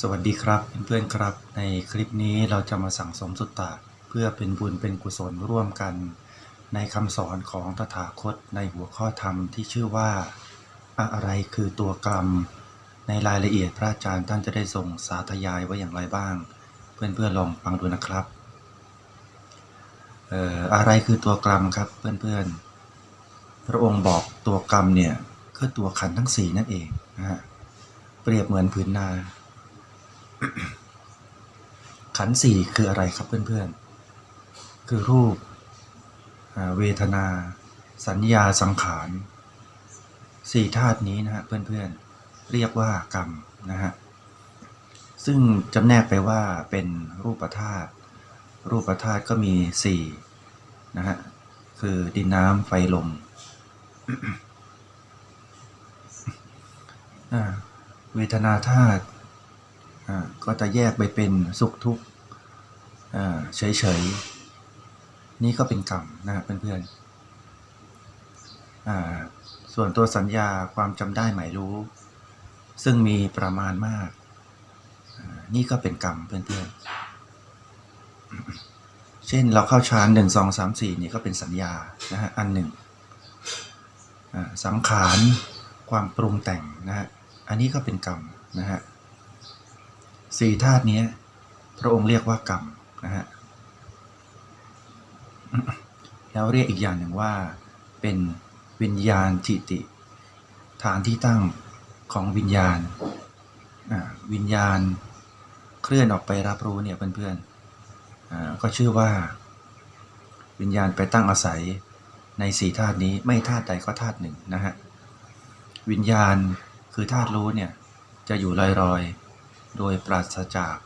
สวัสดีครับเพื่อนๆครับ ในคลิปนี้เราจะมาสั่งสมสุตตะ เพื่อเป็นบุญเป็นกุศลร่วมกัน ในคำสอนของตถาคตในหัวข้อธรรมที่ชื่อว่า อะไรคือตัวกรรม ในรายละเอียดพระอาจารย์ท่านจะได้ส่งสาธยายไว้อย่างไรบ้าง เพื่อนๆลองฟังดูนะครับเอ่ออะไรคือตัวกรรมครับเพื่อนๆ พระองค์บอกตัวกรรมเนี่ยคือตัวขันทั้งสี่นั่นเองนะฮะเปรียบเหมือนผืนนา ขันสี่คืออะไรครับเพื่อนๆ คือรูป เวทนา สัญญาสังขารสี่ธาตุนี้นะฮะเพื่อนๆ เรียกว่ากรรมนะฮะ ซึ่งจำแนกไปว่าเป็นรูปธาตุ รูปธาตุก็มีสี่นะฮะ คือดินน้ำไฟลมเวทนาธาตุ ก็จะแยกไปเป็นสุขทุกข์เฉยๆ นี่ก็เป็นกรรมนะครับเพื่อนๆส่วนตัวสัญญาความจำได้หมายรู้ ซึ่งมีประมาณมาก นี่ก็เป็นกรรมเพื่อนๆ เช่นเราเข้าฌานหนึ่งสองสามสี่นี่ก็เป็นสัญญานะฮะอันหนึ่งสังขารความปรุงแต่งนะฮะอันนี้ก็เป็นกรรมนะฮะ สี่ธาตุนี้พระองค์เรียกว่ากรรมนะฮะแล้วเรียกอีกอย่างหนึ่งว่าเป็นวิญญาณทิติ ฐานที่ตั้งของวิญญาณวิญญาณเคลื่อนออกไปรับรู้เนี่ยเพื่อนๆก็ชื่อว่า วิญญาณไปตั้งอาศัยในสี่ธาตุนี้ไม่ธาตุใดก็ธาตุหนึ่งนะฮะวิญญาณคือธาตุรู้เนี่ยจะอยู่ลอยๆ โดยปราศจาก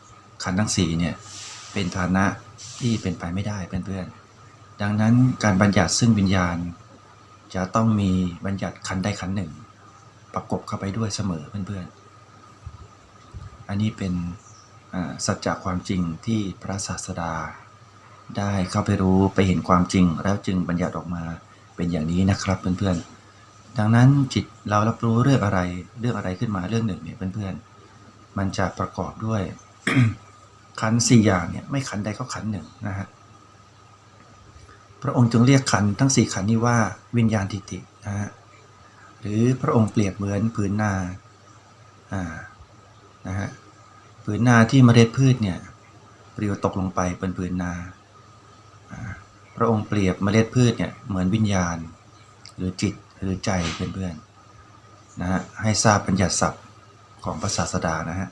ขันธ์ทั้งสี่เนี่ยเป็นฐานะที่เป็นไปไม่ได้เพื่อนๆดังนั้นการบัญญัติซึ่งวิญญาณ จะต้องมีบัญญัติขันธ์ใดขันหนึ่ง ประกบเข้าไปด้วยเสมอเพื่อนๆ อันนี้เป็นสัจจะความจริงที่พระศาสดา ได้เข้าไปรู้ไปเห็นความจริง แล้วจึงบัญญัติออกมาเป็นอย่างนี้นะครับเพื่อนๆดังนั้นจิตเรารับรู้เรื่องอะไรเรื่องอะไรขึ้นมาเรื่องหนึ่งเนี่ยเพื่อนๆ มันจะประกอบด้วยขันสี่อย่างเนี่ยไม่ขันใดก็ขันหนึ่งนะฮะพระองค์จึงเรียกขันทั้งสี่ขันนี้ว่าวิญญาณทิตินะฮะหรือพระองค์เปรียบเหมือนผืนนาอ่านะฮะผืนนาที่เมล็ดพืชเนี่ยปลิวตกลงไปบนผืนนา พระองค์เปรียบเมล็ดพืชเนี่ยเหมือนวิญญาณ หรือจิตหรือใจเพื่อนๆนะฮะให้ทราบบัญญัติศัพท์ ของพระศาสดานะฮะ